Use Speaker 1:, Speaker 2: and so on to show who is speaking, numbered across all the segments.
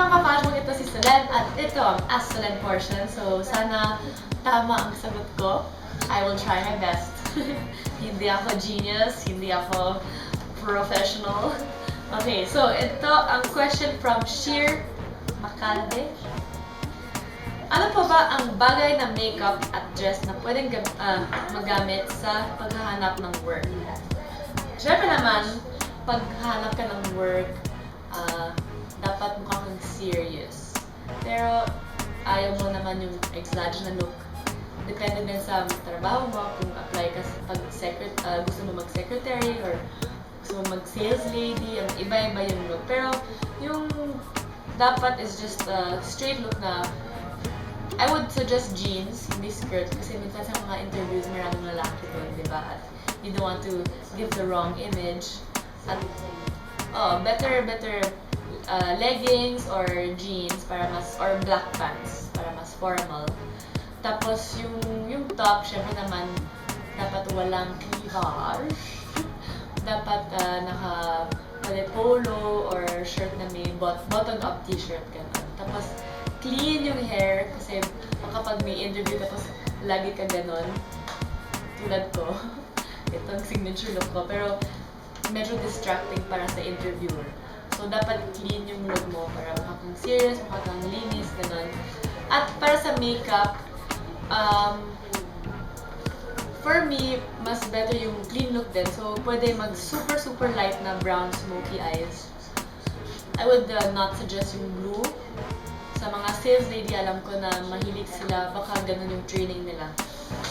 Speaker 1: mga ka-fashion ito si Solen at ito ang Ask Solen portion. So, sana tama ang sagot ko. I will try my best. hindi ako genius, hindi ako professional. Okay, so ito ang question from Sheer Macalde. Ano pa ba ang bagay na makeup at dress na pwedeng ah, magamit sa paghahanap ng work? Siyempre naman, paghahanap ka ng work, ah, dapat mukha kang serious. Pero ayaw mo naman yung exage na look. Depende din sa trabaho mo, kung apply ka pag secret, ah, gusto mo mag-secretary or gusto mo mag-sales lady, ang iba-iba yung look. Pero yung dapat is just a straight look na I would suggest jeans, hindi skirt. Kasi minsan sa mga interviews, maraming lalaki doon, di ba? At you don't want to give the wrong image. At, oh, better, better uh, leggings or jeans para mas, or black pants para mas formal. Tapos yung, yung top, syempre naman, dapat walang cleavage. dapat uh, naka pwede polo or shirt na may bot button-up t-shirt, ganun. Tapos, clean yung hair kasi baka pag may interview tapos lagi ka ganon. Tulad ko. Ito ang signature look ko. Pero medyo distracting para sa interviewer. So, dapat clean yung look mo para mukha kang serious, mukha kang linis, ganon. At para sa makeup, um, for me, mas better yung clean look din. So, pwede mag super, super light na brown smoky eyes. I would uh, not suggest yung blue. Sa mga sales lady, alam ko na mahilig sila, baka ganun yung training nila.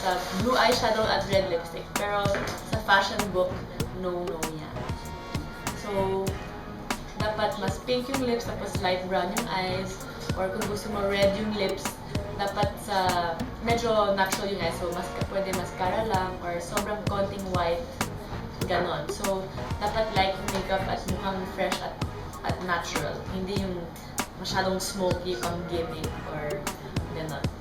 Speaker 1: Sa blue eyeshadow at red lipstick. Pero sa fashion book, no, no yan. So, dapat mas pink yung lips, tapos light brown yung eyes. Or kung gusto mo red yung lips, dapat sa medyo natural yung eyes. So, mas, pwede mascara lang or sobrang konting white. Ganon. So, dapat light yung makeup at mukhang fresh at, at natural. Hindi yung masyadong smoky pang gimmick or ganon.